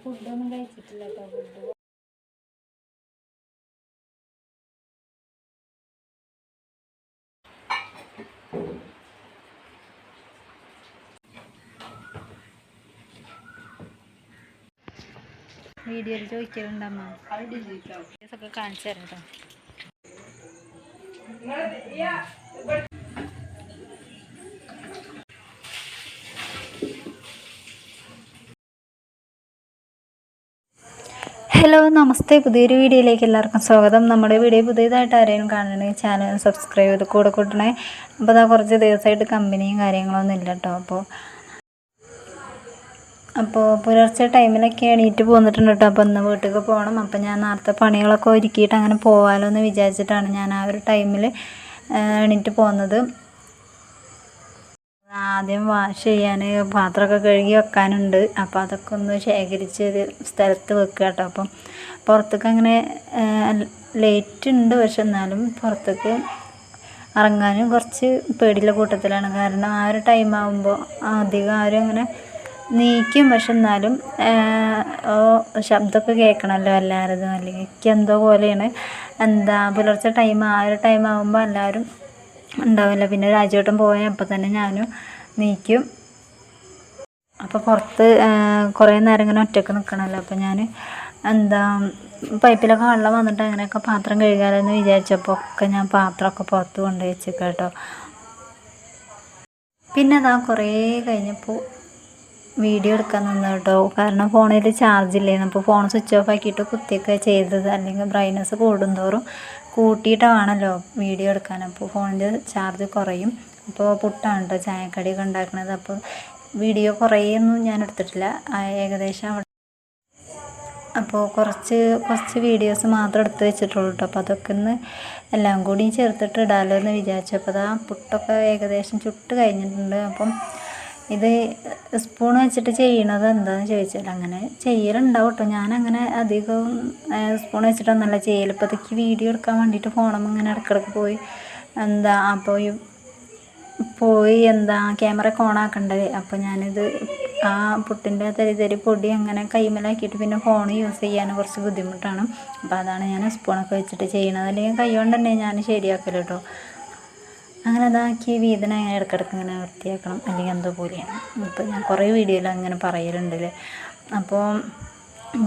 ഫുഡൊന്നും കഴിച്ചിട്ടില്ല കേട്ടോ ഫുഡ് വീഡിയോയിൽ ചോദിക്കലുണ്ടമ്മ ഒക്കെ കാണിച്ചു തരാം കേട്ടോ ഹലോ നമസ്തേ. പുതിയൊരു വീഡിയോയിലേക്ക് എല്ലാവർക്കും സ്വാഗതം. നമ്മുടെ വീഡിയോ പുതിയതായിട്ട് ആരെയും കാണണമെങ്കിൽ ചാനൽ സബ്സ്ക്രൈബ് ചെയ്ത് കൂടെ കൂട്ടണേ. അപ്പോൾ അതാ കുറച്ച് ദിവസമായിട്ട് കമ്പനിയും കാര്യങ്ങളൊന്നും ഇല്ല കേട്ടോ അപ്പോൾ അപ്പോൾ പുലർച്ചെ ടൈമിലൊക്കെ എണീറ്റ് പോന്നിട്ടുണ്ട് കേട്ടോ അപ്പോൾ ഇന്ന് വീട്ടിലേക്ക് പോകണം. അപ്പോൾ ഞാൻ നേരത്തെ പണികളൊക്കെ ഒരുക്കിയിട്ട് അങ്ങനെ പോകാമല്ലോ എന്ന് വിചാരിച്ചിട്ടാണ് ഞാൻ ആ ഒരു ടൈമിൽ എണീറ്റ് പോകുന്നത് ആദ്യം വാഷ് ചെയ്യാൻ പാത്രമൊക്കെ കഴുകി വെക്കാനുണ്ട്. അപ്പോൾ അതൊക്കെ ഒന്ന് ശേഖരിച്ച് സ്ഥലത്ത് വെക്കുക കേട്ടോ. അപ്പം പുറത്തേക്ക് അങ്ങനെ ലേറ്റ് ഉണ്ട്. പക്ഷെ എന്നാലും പുറത്തേക്ക് ഇറങ്ങാനും കുറച്ച് പേടിയുള്ള കൂട്ടത്തിലാണ്. കാരണം ആ ഒരു ടൈം ആകുമ്പോൾ അധികം ആരും അങ്ങനെ നീക്കും. പക്ഷെ എന്നാലും ഓ ശബ്ദമൊക്കെ കേൾക്കണമല്ലോ എല്ലാവരും. അല്ലെങ്കിൽ എന്തോ പോലെയാണ്. എന്താ പുലർച്ചെ ടൈം ആ ഒരു ടൈം ആകുമ്പോൾ എല്ലാവരും ഉണ്ടാവില്ല. പിന്നെ രാജേട്ടൻ പോയാൽ അപ്പം തന്നെ ഞാനും നീക്കും. അപ്പോൾ പുറത്ത് കുറേ നേരം ഇങ്ങനെ ഒറ്റയ്ക്ക് നിൽക്കണമല്ലോ അപ്പോൾ ഞാൻ എന്താ പൈപ്പിലൊക്കെ വെള്ളം വന്നിട്ട് അങ്ങനെയൊക്കെ പാത്രം കഴുകാമെന്ന് വിചാരിച്ചപ്പോൾ ഒക്കെ ഞാൻ പാത്രമൊക്കെ പുറത്ത് കൊണ്ടുപോയി കേട്ടോ. പിന്നെ അതാ കുറേ കഴിഞ്ഞപ്പോൾ വീഡിയോ എടുക്കാൻ നിന്ന് കേട്ടോ. കാരണം ഫോണിൽ ചാർജ് ഇല്ലായിരുന്നു അപ്പോൾ ഫോൺ സ്വിച്ച് ഓഫ് ആക്കിയിട്ട് കുത്തിയൊക്കെ ചെയ്തത്. അല്ലെങ്കിൽ ബ്രൈറ്റ്നസ് കൂടുന്തോറും കൂട്ടിയിട്ടാണല്ലോ വീഡിയോ എടുക്കാൻ. അപ്പോൾ ഫോണിന്റെ ചാർജ് കുറയും. അപ്പോൾ പുട്ടാണ് കേട്ടോ ചായക്കടിയൊക്കെ ഉണ്ടാക്കുന്നത് അപ്പോൾ വീഡിയോ കുറേയൊന്നും ഞാൻ എടുത്തിട്ടില്ല. ഏകദേശം അപ്പോൾ കുറച്ച് കുറച്ച് വീഡിയോസ് മാത്രം എടുത്ത് വെച്ചിട്ടുള്ളൂ കേട്ടോ അപ്പോൾ അതൊക്കെ ഒന്ന് എല്ലാം കൂടി ചേർത്തിട്ട് ഇടാമല്ലോ എന്ന് വിചാരിച്ചു. അപ്പോൾ അതാ പുട്ടൊക്കെ ഏകദേശം ചുട്ട് കഴിഞ്ഞിട്ടുണ്ട്. അപ്പം ഇത് സ്പൂൺ വെച്ചിട്ട് ചെയ്യണത് എന്താണെന്ന് ചോദിച്ചാൽ അങ്ങനെ ചെയ്യലുണ്ടാവും കേട്ടോ ഞാനങ്ങനെ അധികം സ്പൂൺ വെച്ചിട്ടൊന്നല്ല ചെയ്യൽ ഇപ്പോൾ അതൊക്കെ വീഡിയോ എടുക്കാൻ വേണ്ടിയിട്ട് ഫോണും ഇങ്ങനെ ഇടയ്ക്കിടയ്ക്ക് പോയി എന്താ അപ്പോൾ പോയി എന്താ ക്യാമറ ഒക്കെ ഓണാക്കണ്ടേ അപ്പോൾ ഞാനിത് ആ പുട്ടിന്റെ തരി തരി പൊടി അങ്ങനെ കൈമലാക്കിയിട്ട് പിന്നെ ഫോൺ യൂസ് ചെയ്യാൻ കുറച്ച് ബുദ്ധിമുട്ടാണ്. അപ്പോൾ അതാണ് ഞാൻ സ്പൂണൊക്കെ വെച്ചിട്ട് ചെയ്യണത്. അല്ലെങ്കിൽ കൈ കൊണ്ട് തന്നെ ഞാൻ ശരിയാക്കൽ കേട്ടോ അങ്ങനെ അതാക്കി വീതന അങ്ങനെ ഇടയ്ക്കിടയ്ക്ക് ഇങ്ങനെ വൃത്തിയാക്കണം. അല്ലെങ്കിൽ എന്തോ പോലെയാണ്. അപ്പോൾ ഞാൻ കുറേ വീഡിയോയിൽ അങ്ങനെ പറയലുണ്ടല്ലേ അപ്പോൾ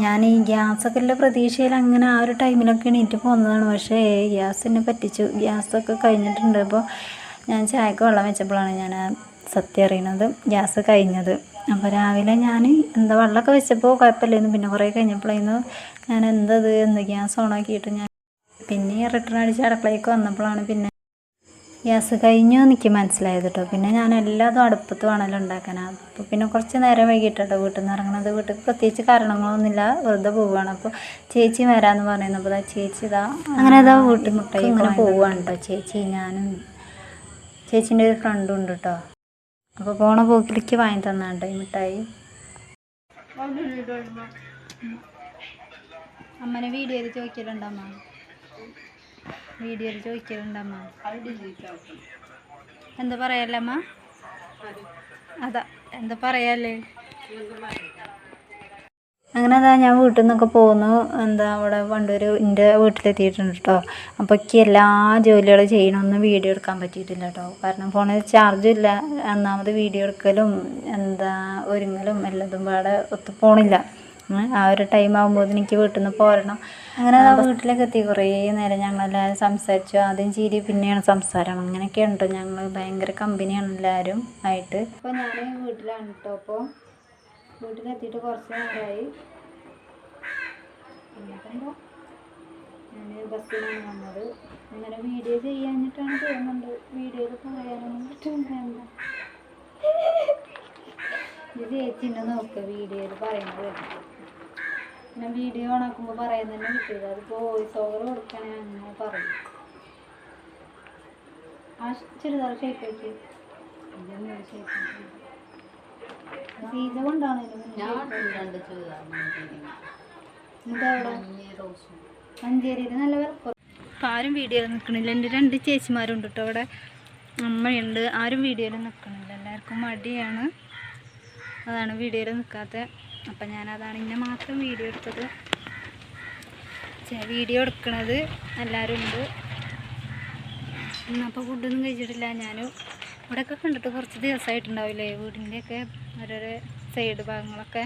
ഞാൻ ഈ ഗ്യാസൊക്കെ ഉള്ള പ്രതീക്ഷയിൽ അങ്ങനെ ആ ഒരു ടൈമിലൊക്കെ എണീറ്റ് പോകുന്നതാണ് പക്ഷേ ഗ്യാസ് എന്നെ പറ്റിച്ചു. ഗ്യാസൊക്കെ കഴിഞ്ഞിട്ടുണ്ട്. അപ്പോൾ ഞാൻ ചായക്ക് വെള്ളം വെച്ചപ്പോഴാണ് ഞാൻ സത്യം അറിയണത്. ഗ്യാസ് കഴിഞ്ഞത്. അപ്പോൾ രാവിലെ ഞാൻ എന്താ വെള്ളമൊക്കെ വെച്ചപ്പോൾ കുഴപ്പമില്ലായിരുന്നു പിന്നെ കുറേ കഴിഞ്ഞപ്പോഴായിരുന്നു ഞാൻ എന്തത് എന്ത് ഗ്യാസ് ഓണാക്കിയിട്ട് ഞാൻ പിന്നെ റിട്ടേൺ അടിച്ച് അടുക്കളയ്ക്ക് വന്നപ്പോഴാണ് പിന്നെ ഗ്യാസ് കഴിഞ്ഞു എനിക്ക് മനസ്സിലായത് കേട്ടോ പിന്നെ ഞാൻ എല്ലാതും അടുപ്പത്ത് വേണമല്ലോ ഉണ്ടാക്കാൻ അപ്പോൾ പിന്നെ കുറച്ച് നേരം വൈകിട്ടോ വീട്ടിൽ നിന്ന് ഇറങ്ങണത് വീട്ടിൽ പ്രത്യേകിച്ച് കാരണങ്ങളൊന്നുമില്ല. വെറുതെ പോവുകയാണ് അപ്പോൾ ചേച്ചി വരാമെന്ന് പറയുന്നത് അപ്പോൾ ചേച്ചി ഇതാ അങ്ങനെ ഇതാ വീട്ടിൽ മുട്ടായി ഇങ്ങനെ പോവുകയാണ് കേട്ടോ ചേച്ചി ഞാനും ചേച്ചീന്റെ ഒരു ഫ്രണ്ടും ഉണ്ട് കേട്ടോ അപ്പോൾ പോണ പോക്കിലേക്ക് വാങ്ങി തന്നാണ്ട് ഈ മിഠായി. അമ്മനെ വീഡിയോയിൽ ചോദിക്കലുണ്ടമ്മ വീഡിയോയിൽ ചോദിക്കലുണ്ടമ്മ എന്താ പറയല്ലേ അമ്മ? അതാ എന്താ പറയല്ലേ? അങ്ങനെ അതാ ഞാൻ വീട്ടിൽ നിന്നൊക്കെ പോന്നു. എന്താ അവിടെ പണ്ടൊരു എന്റെ വീട്ടിലെത്തിയിട്ടുണ്ട് കേട്ടോ അപ്പോൾ എനിക്ക് എല്ലാ ജോലികളും ചെയ്യണമെന്ന് വീഡിയോ എടുക്കാൻ പറ്റിയിട്ടില്ല കേട്ടോ കാരണം ഫോണിൽ ചാർജും ഇല്ല. ഒന്നാമത് വീഡിയോ എടുക്കലും എന്താ ഒരുങ്ങലും എല്ലാതും പാടെ ഒത്തു പോണില്ല ആ ഒരു ടൈം ആകുമ്പോൾ എനിക്ക് വീട്ടിൽ നിന്ന് പോരണം. അങ്ങനെ വീട്ടിലേക്ക് എത്തി. കുറേ നേരം ഞങ്ങളെല്ലാവരും സംസാരിച്ചു. ആദ്യം ചിരി പിന്നെയാണ് സംസാരം. അങ്ങനെയൊക്കെ ഉണ്ട്. ഞങ്ങൾ ഭയങ്കര കമ്പനിയാണ് എല്ലാവരും ആയിട്ട്. അപ്പോൾ ഞാൻ വീട്ടിലാണ് കേട്ടോ അപ്പോൾ വീട്ടിലെത്തിയിട്ട് കുറച്ച് നേരമായി ഞാൻ ബസ്സിലാണ് വന്നത്. അങ്ങനെ വീഡിയോ ചെയ്യാഞ്ഞിട്ടാണ് തോന്നുന്നുണ്ട് വീഡിയോയിൽ പറയാനൊന്നും പറ്റുന്നില്ല ഇത് ചേച്ചിന്റെ നോക്കുക വീഡിയോയിൽ പറയുന്നത് പിന്നെ വീഡിയോ ഓണാക്കുമ്പോൾ പറയാൻ തന്നെ കിട്ടിയത്. അതിപ്പോൾ വോയിസ് ഓവർ കൊടുക്കണേ അങ്ങനെ പറയും ആ ചുരിദാർ ഷേപ്പ് ആക്കി സീസ കൊണ്ടാണല്ലോ മഞ്ചേരിയിൽ നല്ല ഇപ്പം ആരും വീഡിയോയിൽ നിൽക്കണില്ല എന്റെ രണ്ട് ചേച്ചിമാരുണ്ട് കേട്ടോ അവിടെ. അമ്മയുണ്ട്. ആരും വീഡിയോയിൽ നിൽക്കണില്ല എല്ലാവർക്കും മടിയാണ്. അതാണ് വീഡിയോയിൽ നിൽക്കാത്ത അപ്പം ഞാനതാണ് ഇന്നെ മാത്രം വീഡിയോ എടുത്തത്. വീഡിയോ എടുക്കണത് എല്ലാവരും ഉണ്ട്. ഇന്നപ്പോൾ ഫുഡൊന്നും കഴിച്ചിട്ടില്ല. ഞാൻ ഇവിടെയൊക്കെ കണ്ടിട്ട് കുറച്ച് ദിവസമായിട്ടുണ്ടാവില്ലേ വീടിന്റെയൊക്കെ ഓരോരോ സൈഡ് ഭാഗങ്ങളൊക്കെ.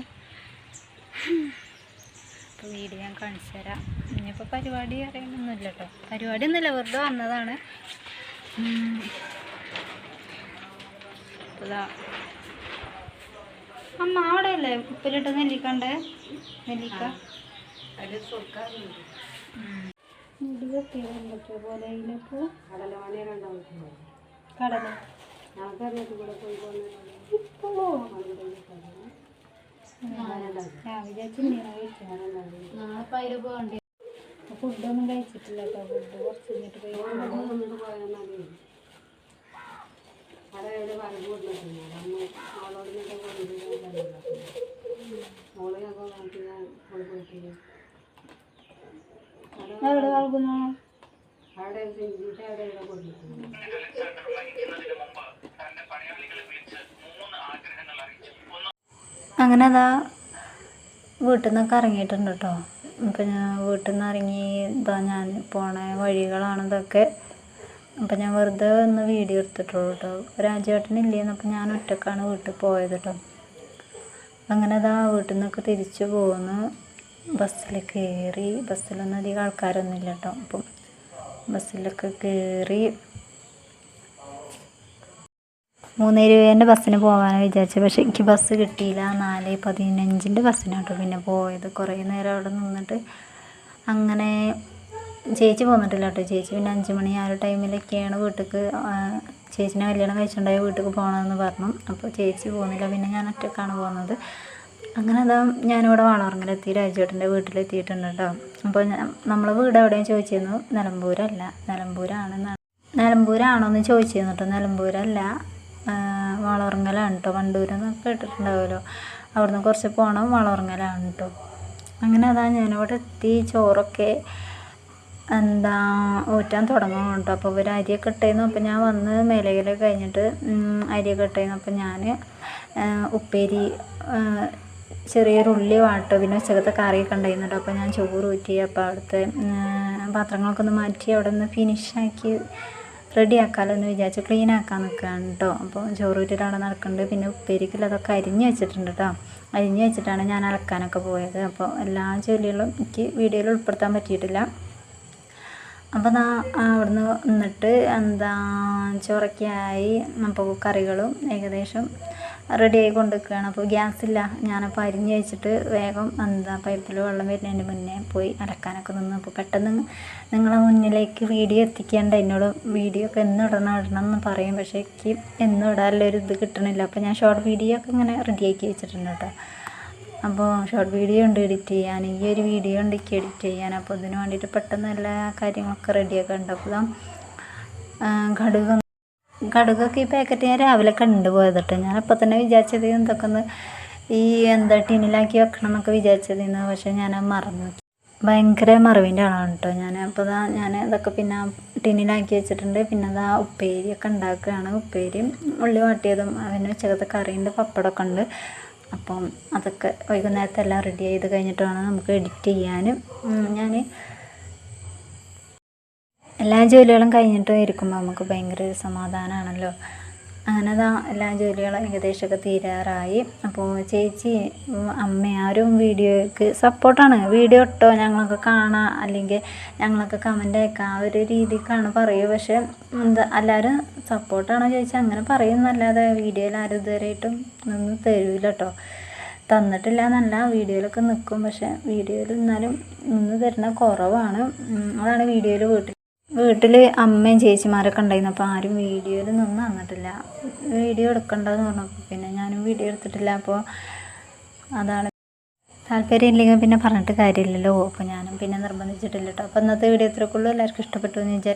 അപ്പോൾ വീഡിയോ ഞാൻ കാണിച്ചു തരാം. ഇനിയിപ്പോൾ പരിപാടി അറിയണമെന്നില്ല കേട്ടോ പരിപാടി ഒന്നുമില്ല വെറുതെ വന്നതാണ്. ഉം. അമ്മ അവിടെ അല്ലേ ഉപ്പിലിട്ട് നെല്ലിക്കണ്ടേ നെല്ലിക്ക. പോലെ കടല. ഞാൻ വിചാരിച്ചു ഫുഡൊന്നും കഴിച്ചിട്ടില്ല കേട്ടോ. ഫുഡ് കുറച്ച് കഴിഞ്ഞിട്ട് പോയി അങ്ങനെ അതാ വീട്ടിൽ നിന്നൊക്കെ ഇറങ്ങിയിട്ടുണ്ട് കേട്ടോ ഇപ്പം ഞാൻ വീട്ടിൽ നിന്ന് ഇറങ്ങി ഇതാ ഞാൻ പോണ വഴികളാണ് ഇതൊക്കെ. അപ്പം ഞാൻ വെറുതെ ഒന്ന് വീഡിയോ എടുത്തിട്ടുള്ളൂ കേട്ടോ രാജേട്ടനില്ലേന്ന് അപ്പം ഞാൻ ഒറ്റക്കാണ് വീട്ടിൽ പോയത് കേട്ടോ അങ്ങനെ അതാ വീട്ടിൽ നിന്നൊക്കെ തിരിച്ചു പോന്ന്. ബസ്സിൽ കയറി ബസ്സിലൊന്നും അധികം ആൾക്കാരൊന്നും ഇല്ല കേട്ടോ അപ്പം ബസ്സിലൊക്കെ കയറി മൂന്ന് ഇരുപതിന്റെ ബസ്സിന് പോകാനാണ് വിചാരിച്ചത് പക്ഷേ എനിക്ക് ബസ് കിട്ടിയില്ല. നാല് പതിനഞ്ചിന്റെ ബസ്സിനാട്ടോ പിന്നെ പോയത്. കുറേ നേരം അവിടെ നിന്നിട്ട് അങ്ങനെ ചേച്ചി പോന്നിട്ടില്ല കേട്ടോ. ചേച്ചി പിന്നെ അഞ്ച് മണി ആ ഒരു ടൈമിലൊക്കെയാണ് വീട്ടിലേക്ക് ചേച്ചിനെ കല്യാണം കഴിച്ചിട്ടുണ്ടായ വീട്ടിലേക്ക് പോകണമെന്ന് പറഞ്ഞു. അപ്പോൾ ചേച്ചി പോകുന്നില്ല പിന്നെ ഞാൻ ഒറ്റക്കാണ് പോകുന്നത് അങ്ങനെ അതാ ഞാനിവിടെ വളർങ്ങലെത്തി രാജേട്ടന്റെ വീട്ടിലെത്തിയിട്ടുണ്ട് കേട്ടോ. അപ്പോൾ നമ്മളെ വീട് എവിടെയും ചോദിച്ചിരുന്നു. നിലമ്പൂരല്ല. നിലമ്പൂരാണെന്നാണ് നിലമ്പൂരാണോ എന്ന് ചോദിച്ചിരുന്നു കേട്ടോ. നിലമ്പൂരല്ല. വളർങ്ങലാണ് കേട്ടോ. വണ്ടൂരെന്നൊക്കെ കേട്ടിട്ടുണ്ടാവുമല്ലോ. അവിടുന്ന് കുറച്ച് പോകണം വളർങ്ങലാണ് കേട്ടോ. അങ്ങനെ അതാ ഞാനിവിടെ എത്തി. ചോറൊക്കെ എന്താ ഊറ്റാൻ തുടങ്ങും കേട്ടോ. അപ്പോൾ ഇവർ അരിയൊക്കെ ഇട്ടായിരുന്നു അപ്പോൾ ഞാൻ വന്ന് മേലകലൊക്കെ കഴിഞ്ഞിട്ട് അരി ഇട്ടായിരുന്നു അപ്പോൾ ഞാൻ ഉപ്പേരി ചെറിയൊരു ഉള്ളി വാട്ടോ പിന്നെ ഉച്ചക്കത്തെ കറിയൊക്കെ ഉണ്ടായിരുന്നു അപ്പോൾ ഞാൻ ചോറ് ഊറ്റി അപ്പോൾ അവിടുത്തെ പാത്രങ്ങളൊക്കെ ഒന്ന് മാറ്റി അവിടെ നിന്ന് ഫിനിഷാക്കി റെഡി ആക്കാമല്ലോ എന്ന് വിചാരിച്ച് ക്ലീൻ ആക്കാൻ നിൽക്കുകയാണ് കേട്ടോ. അപ്പോൾ ചോറ് ഊറ്റിട്ട് അവിടെ നടക്കുന്നുണ്ട് പിന്നെ ഉപ്പേരിക്കുള്ള അതൊക്കെ അരിഞ്ഞ് വെച്ചിട്ടുണ്ട് കേട്ടോ. അരിഞ്ഞ് വെച്ചിട്ടാണ് ഞാൻ അലക്കാനൊക്കെ പോയത്. അപ്പോൾ എല്ലാ ജോലികളും എനിക്ക് വീഡിയോയിൽ ഉൾപ്പെടുത്താൻ പറ്റിയിട്ടില്ല. അപ്പോൾ ദാ അവിടുന്ന് നിന്നിട്ട് എന്താ ചോറൊക്കെ അപ്പോൾ കറികളും ഏകദേശം റെഡി ആയി കൊണ്ടുവയ്ക്കുകയാണ് അപ്പോൾ ഗ്യാസ് ഇല്ല. ഞാനപ്പോൾ അരിഞ്ഞ് വെച്ചിട്ട് വേഗം എന്താ പൈപ്പിൽ വെള്ളം വരുന്നതിന് മുന്നേ പോയി അലക്കാനൊക്കെ നിന്ന്. അപ്പോൾ പെട്ടെന്ന് നിങ്ങളെ മുന്നിലേക്ക് വീഡിയോ എത്തിക്കേണ്ട. എന്നോട് വീഡിയോ ഒക്കെ എന്ന് ഇടണം എന്ന് പറയും. പക്ഷേ എനിക്ക് എന്നും ഇത് കിട്ടണില്ല. അപ്പോൾ ഞാൻ ഷോർട്ട് വീഡിയോ ഒക്കെ ഇങ്ങനെ റെഡിയാക്കി വെച്ചിട്ടുണ്ട് കേട്ടോ. അപ്പോൾ ഷോർട്ട് വീഡിയോ ഉണ്ട് എഡിറ്റ് ചെയ്യാൻ. ഈ ഒരു വീഡിയോ ഉണ്ട് എനിക്ക് എഡിറ്റ് ചെയ്യാൻ. അപ്പോൾ ഇതിന് വേണ്ടിയിട്ട് പെട്ടെന്ന് എല്ലാ കാര്യങ്ങളൊക്കെ റെഡിയൊക്കെ ഉണ്ട്. അപ്പോൾ ഇതാ, ആ, കടുക് കടുകൊക്കെ ഈ പാക്കറ്റ് ഞാൻ രാവിലെ കണ്ടുപോയത് കേട്ടോ ഞാൻ അപ്പോൾ തന്നെ വിചാരിച്ചത് എന്തൊക്കെ ഒന്ന് ഈ എന്താ ടിന്നിലാക്കി വെക്കണം എന്നൊക്കെ വിചാരിച്ചതിന്ന്. പക്ഷേ ഞാൻ മറന്നു. ഭയങ്കര മറവിന്റെ ആളാണ് കേട്ടോ ഞാൻ അപ്പോൾ ഇതാ ഞാൻ ഇതൊക്കെ പിന്നെ ടിന്നിലാക്കി വെച്ചിട്ടുണ്ട്. പിന്നെ അതാ ഉപ്പേരിയൊക്കെ ഉണ്ടാക്കുകയാണ്. ഉപ്പേരിയും ഉള്ളി വാട്ടിയതും അതിന് ഉച്ചക്കത്തെ കറിയുണ്ട് പപ്പടമൊക്കെ ഉണ്ട്. അപ്പം അതൊക്കെ വൈകുന്നേരത്തെ എല്ലാം റെഡി ചെയ്ത് കഴിഞ്ഞിട്ട് വേണം നമുക്ക് എഡിറ്റ് ചെയ്യാനും. ഞാൻ എല്ലാ ജോലികളും കഴിഞ്ഞിട്ട് ഇരിക്കുമ്പോൾ നമുക്ക് ഭയങ്കര സമാധാനമാണല്ലോ അങ്ങനെ അതാ എല്ലാ ജോലികളും ഏകദേശമൊക്കെ തീരാറായി. അപ്പോൾ ചേച്ചി അമ്മ ആരും വീഡിയോയ്ക്ക് സപ്പോർട്ടാണ്. വീഡിയോ ഇട്ടോ? ഞങ്ങൾക്ക് കാണാം. അല്ലെങ്കിൽ ഞങ്ങൾക്ക് കമന്റ് അയക്കാം. ആ ഒരു രീതിക്കാണ് പറയുക പക്ഷേ എന്താ എല്ലാവരും സപ്പോർട്ടാണോ ചോദിച്ചാൽ അങ്ങനെ പറയുന്നല്ലാതെ വീഡിയോയിൽ ആരും ഇതുവരെയായിട്ടും ഒന്നും തരൂല കേട്ടോ തന്നിട്ടില്ല എന്നല്ല. വീഡിയോയിലൊക്കെ നിൽക്കും പക്ഷേ വീഡിയോയിൽ എന്നാലും നിന്ന് തരുന്ന കുറവാണ്. അതാണ് വീഡിയോയിൽ വീട്ടിൽ വീട്ടിൽ അമ്മയും ചേച്ചിമാരൊക്കെ ഉണ്ടായിരുന്നു. അപ്പോൾ ആരും വീഡിയോയിൽ നിന്ന് തന്നിട്ടില്ല വീഡിയോ എടുക്കണ്ടെന്ന് പറഞ്ഞപ്പോൾ പിന്നെ ഞാനും വീഡിയോ എടുത്തിട്ടില്ല. അപ്പോൾ അതാണ് താല്പര്യം ഇല്ലെങ്കിൽ പിന്നെ പറഞ്ഞിട്ട് കാര്യമില്ലല്ലോ. അപ്പോൾ ഞാനും പിന്നെ നിർബന്ധിച്ചിട്ടില്ല കേട്ടോ അപ്പോൾ ഇന്നത്തെ വീഡിയോ ഇത്രയൊക്കെ ഉള്ളൂ എല്ലാവർക്കും ഇഷ്ടപ്പെട്ടു എന്ന് വിചാരിക്കും